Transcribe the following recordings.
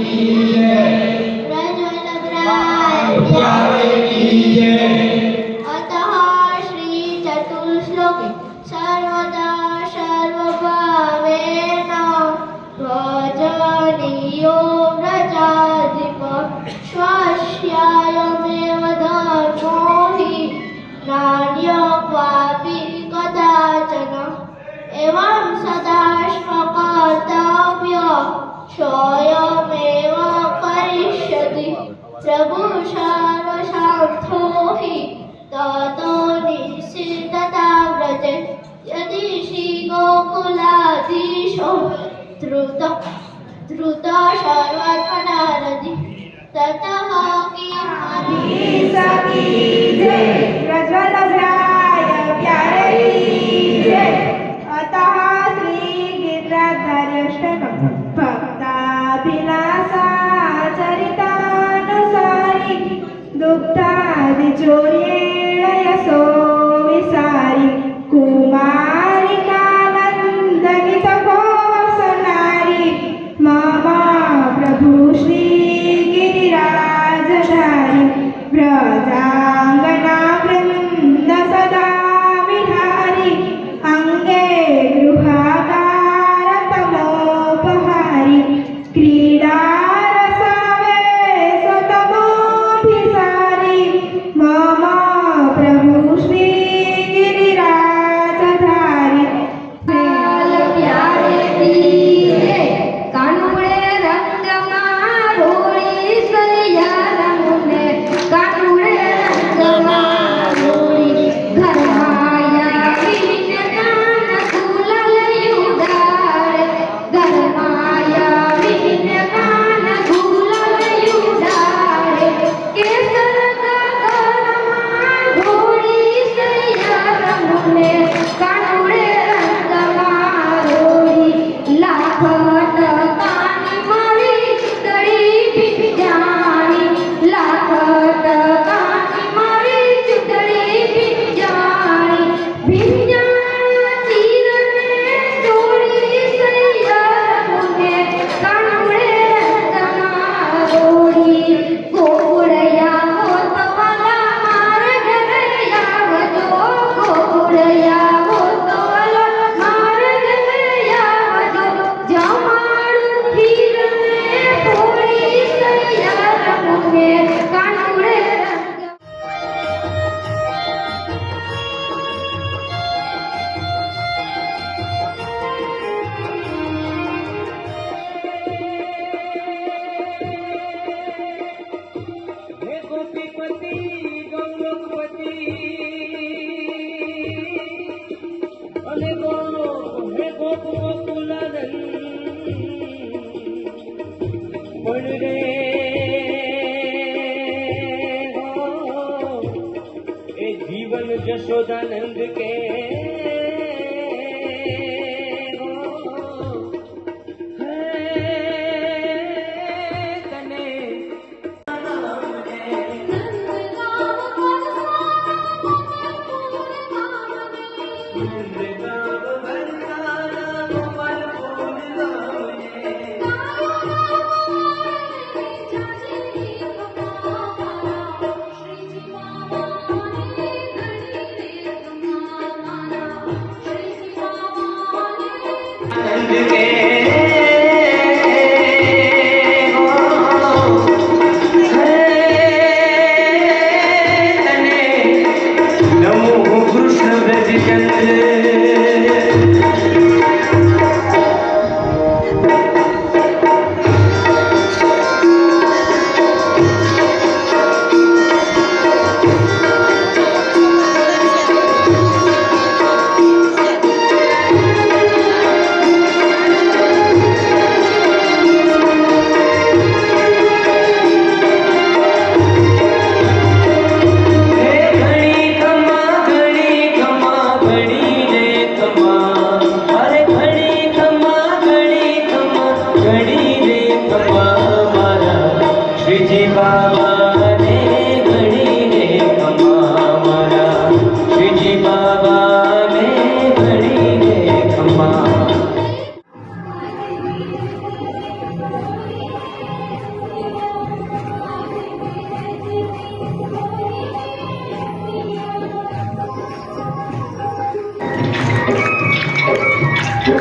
Amen. প্রভু সারসার্থহি তত নিশ্চিততা ব্রজে যদি শ্রীগোকুলাধীশ দ্রুত দ্রুত সর্বাত্মনারদি তত কি সখী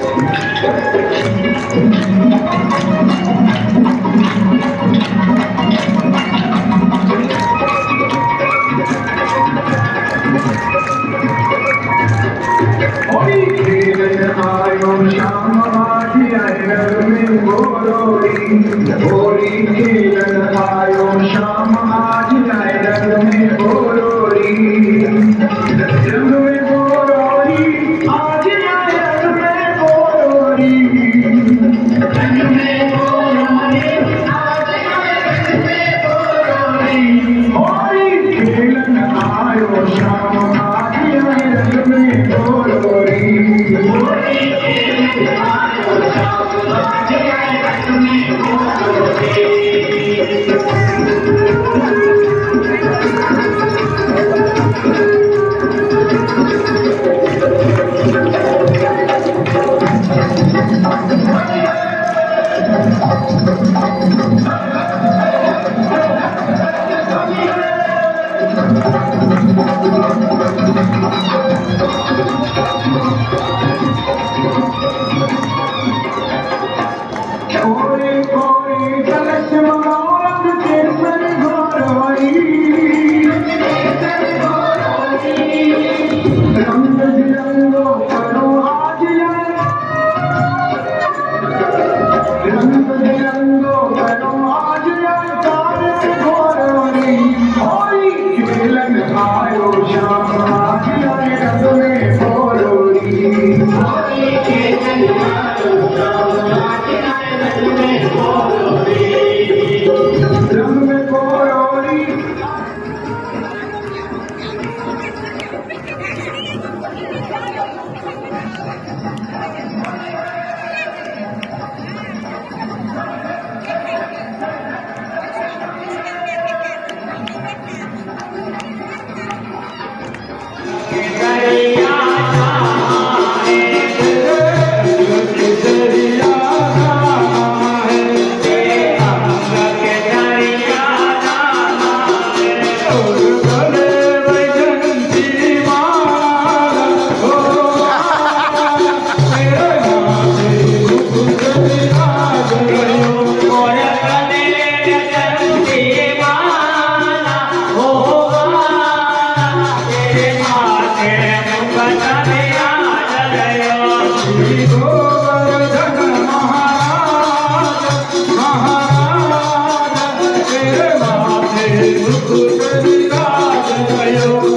Thank you.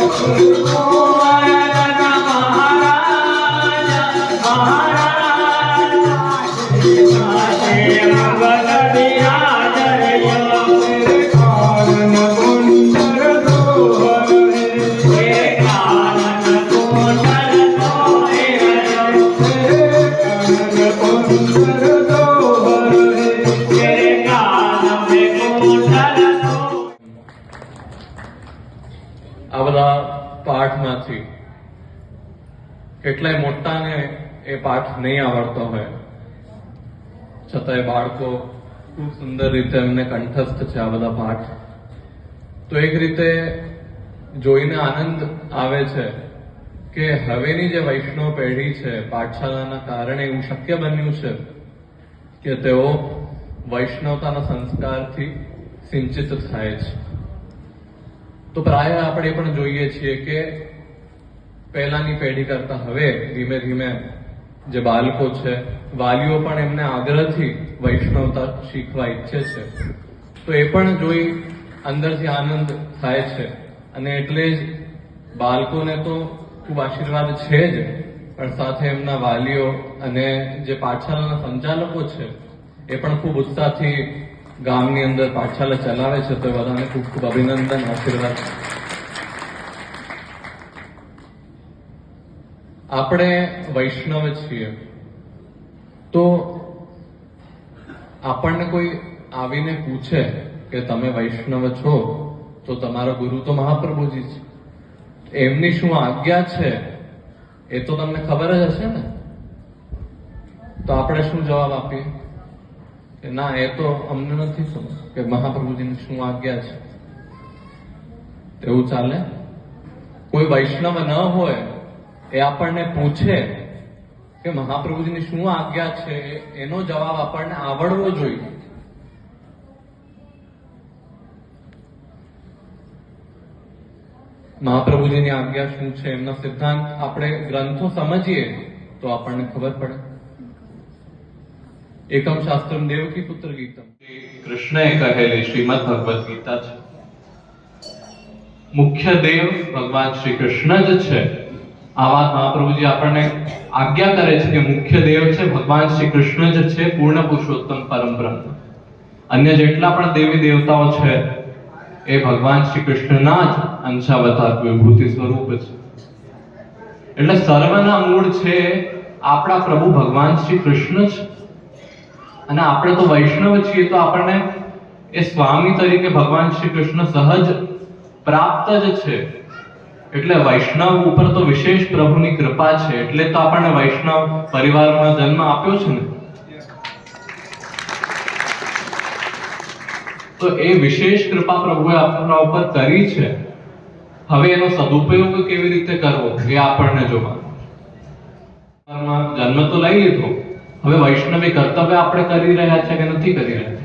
はあ。પાઠ નહીં આવડતો હોય. છતાંય બાળકો ખૂબ સુંદર રીતે એમને કંઠસ્થ છે આ બધા પાઠ. તો એક રીતે જોઈને આનંદ આવે છે કે હવેની જે વૈષ્ણવ પેઢી છે, પાઠશાળાના કારણે એવું શક્ય બન્યું છે કે તેઓ વૈષ્ણવતાના સંસ્કારથી સિંચિત થાય છે. તો પ્રાય આપણે પણ જોઈએ છીએ કે પહેલાની પેઢી કરતા હવે ધીમે ધીમે જે બાળકો છે, વાલીઓ પણ એમને આગ્રહથી વૈષ્ણવતા શીખવા ઈચ્છે છે. તો એ પણ જોઈ અંદરથી આનંદ થાય છે. અને એટલે જ બાળકોને તો ખૂબ આશીર્વાદ છે જ, પણ સાથે એમના વાલીઓ અને જે પાઠશાળાના સંચાલકો છે, એ પણ ખૂબ ઉત્સાહથી ગામની અંદર પાઠશાલા ચલાવે છે. તો બધાને ખૂબ ખૂબ અભિનંદન, આશીર્વાદ. આપણે વૈષ્ણવ છીએ, તો આપણને કોઈ આવીને પૂછે કે તમે વૈષ્ણવ છો, તો તમારો ગુરુ તો મહાપ્રભુજી છે. એમની શું આજ્ઞા છે? એ તો તમને ખબર જ હશે ને? તો આપણે શું જવાબ આપીએ? કે ના, એ તો અમને નથી ખબર કે મહાપ્રભુજીની શું આજ્ઞા છે. એવું ચાલે? કોઈ વૈષ્ણવ ન હોય એ આપણને પૂછે કે મહાપ્રભુજીની શું આજ્ઞા છે? એનો જવાબ આપણને આવડવો જોઈએ. મહાપ્રભુજીની આજ્ઞા શું છે? એમના સિદ્ધાંત આપણે ગ્રંથો સમજીએ તો આપણને ખબર પડે. એકમ શાસ્ત્રમ દેવકી પુત્ર ગીતમ. કૃષ્ણએ કહેલી શ્રીમદ ભગવદ ગીતા છે. મુખ્ય દેવ ભગવાન શ્રી કૃષ્ણ જ છે. આ વાત મહાપ્રભુજી આપણને આજ્ઞા કરે છે કે મુખ્ય દેવ છે, ભગવાન શ્રી કૃષ્ણ જ છે, પૂર્ણ પુરુષોત્તમ પરમ અન્ય જેટલા પણ દેવી દેવતાઓ છે, એ ભગવાન શ્રી કૃષ્ણના જ અંશાવતાર વિભૂતિ સ્વરૂપ છે. એટલે સર્વના મૂળ છે, આપણા પ્રભુ ભગવાન શ્રી કૃષ્ણ છે અને આપણે તો વૈષ્ણવ છીએ, તો આપણને એ સ્વામી તરીકે ભગવાન શ્રી કૃષ્ણ સહજ પ્રાપ્ત જ છે. એટલે વૈષ્ણવ ઉપર તો વિશેષ પ્રભુની કૃપા છે, એટલે તો આપણને વૈષ્ણવ પરિવારમાં જન્મ આપ્યો છે ને? તો એ વિશેષ કૃપા પ્રભુએ આપણા ઉપર કરી છે. હવે એનો સદુપયોગ કેવી રીતે કરવો એ આપણને જોવા. જન્મ તો લઈ લીધો. હવે વૈષ્ણવી કર્તવ્ય આપણે કરી રહ્યા છે કે નથી કરી રહ્યા?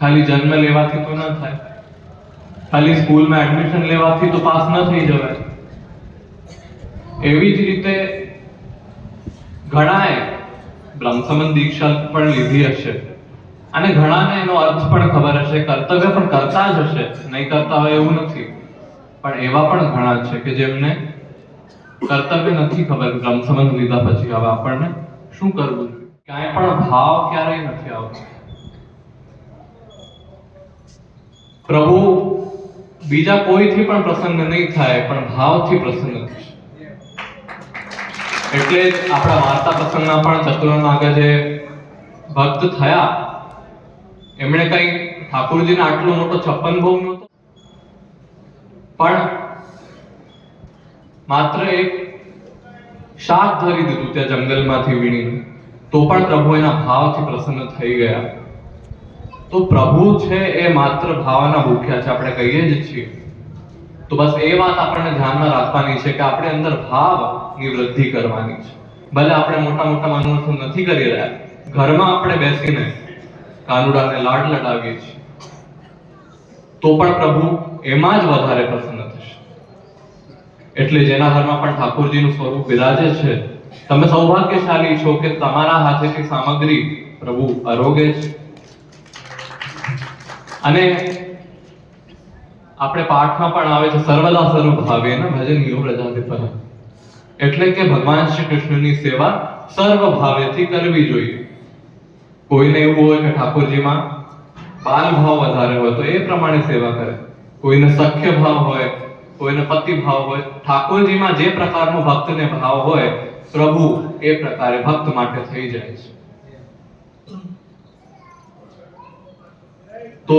ખાલી જન્મ લેવાથી તો ન થાય. ખાલી સ્કૂલમાં એડમિશન લેવાથી તો પાસ ન થઈ જવાય. એવી જ રીતે ઘણાએ બ્રહ્મસમન દીક્ષા પણ લીધી હશે. અને ઘણાને એનો અર્થ પણ ખબર હશે, કર્તવ્ય પણ કરતા જ હશે, નહીં કરતા હોય એવું નથી. પણ એવા પણ ઘણા છે કે જેમને કર્તવ્ય નથી ખબર, બ્રહ્મસમન લીધા પછી હવે આપણને શું કરવું? ક્યાંય પણ ભાવ ક્યારેય નથી આવતો. પ્રભુ બીજા કોઈથી પણ પ્રસન્ન નહીં થાય, પણ ભાવથી પ્રસન્ન એટલે જ આપણા વાર્તા પ્રસંગના પણ ચતુર્નાગા જે ભક્ત થયા, એમણે કઈ ઠાકોરજીને આટલો મોટો છપ્પન ભોગ નહોતો. પણ માત્ર એક શાક ધરી દીધું ત્યાં જંગલમાંથી વીણીને. તો પણ પ્રભુ એના ભાવથી પ્રસન્ન થઈ ગયા. તો પ્રભુ છે એ માત્ર ભાવના ભૂખ્યા છે, આપણે કહીએ જ છીએ. તો બસ એ વાત આપણને ધ્યાનમાં રાખવાની છે કે આપણે અંદર ભાવની વૃદ્ધિ કરવાની છે. ભલે આપણે મોટા મોટા મનોરથ નથી કરી રહ્યા, ઘરમાં આપણે બેસીને કાનુડાને લાડ લડાવીએ છીએ, તો પણ પ્રભુ એમાં જ વધારે પ્રસન્ન થશે. એટલે જેના ઘરમાં પણ ઠાકોરજીનું સ્વરૂપ બિરાજે છે, તમે સૌભાગ્યશાળી છો કે તમારા હાથેથી સામગ્રી પ્રભુ આરોગે છે. અને આપણે પાઠમાં પણ આવે છે સર્વદા સર્વ ભાવે ને ભજન યો પ્રજાતિ પર એટલે કે ભગવાન શ્રી કૃષ્ણની સેવા સર્વ ભાવેથી કરવી જોઈએ. કોઈને એવું હોય કે ઠાકોરજીમાં બાલ ભાવ વધારે હોય તો એ પ્રમાણે સેવા કરે. કોઈને સખ્ય ભાવ હોય, કોઈને પતિ ભાવ હોય, ઠાકોરજીમાં જે પ્રકારનો ભક્તને ભાવ હોય, પ્રભુ એ પ્રકારે ભક્ત માટે થઈ જાય છે. તો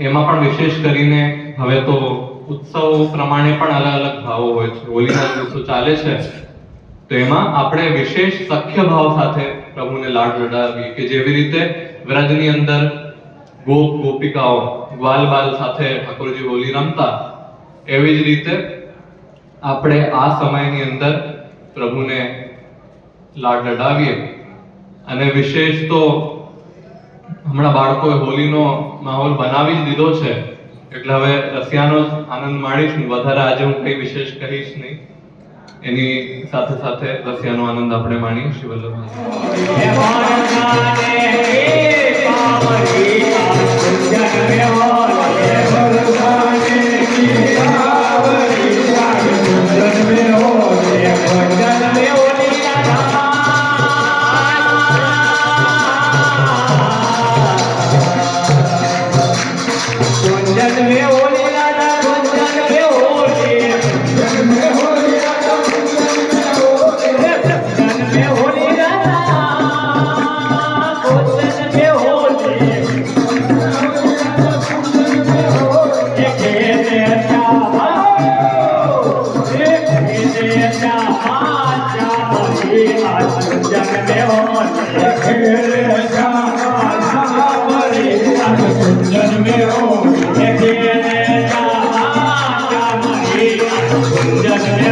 એમાં પણ વિશેષ કરીને હવે તો ઉત્સવ પ્રમાણે પણ અલગ અલગ ભાવો હોય છે. હોલીના દિવસો ચાલે છે. તો એમાં આપણે વિશેષ સખ્ય ભાવ સાથે પ્રભુને લાડ લડાવીએ કે જેવી રીતે વ્રજની અંદર ગોપ ગોપિકાઓ ગ્વાલ બાલ સાથે ઠાકોરજી હોલી રમતા, એવી જ રીતે આપણે આ સમયની અંદર પ્રભુને લાડ લડાવીએ. અને વિશેષ તો હમણાં બાળકોએ હોલીનો માહોલ બનાવી જ દીધો છે. એટલે હવે રસિયાનો આનંદ માણીશ વધારે આજે હું કંઈ વિશેષ કહીશ નહીં. એની સાથે સાથે રસિયાનો આનંદ આપણે માણીએ શ્રી 我说你们家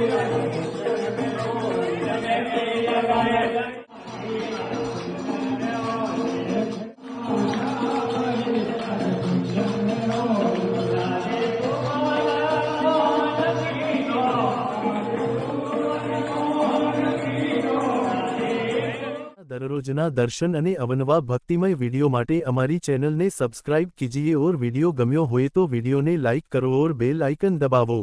દરરોજના દર્શન અને અવનવા ભક્તિમય વિડિયો માટે અમારી ચેનલને સબસ્ક્રાઇબ કીજીએ. ઓર વિડિયો ગમ્યો હોય તો વિડીયોને લાઇક કરો. ઓર બેલ આઇકન દબાવો.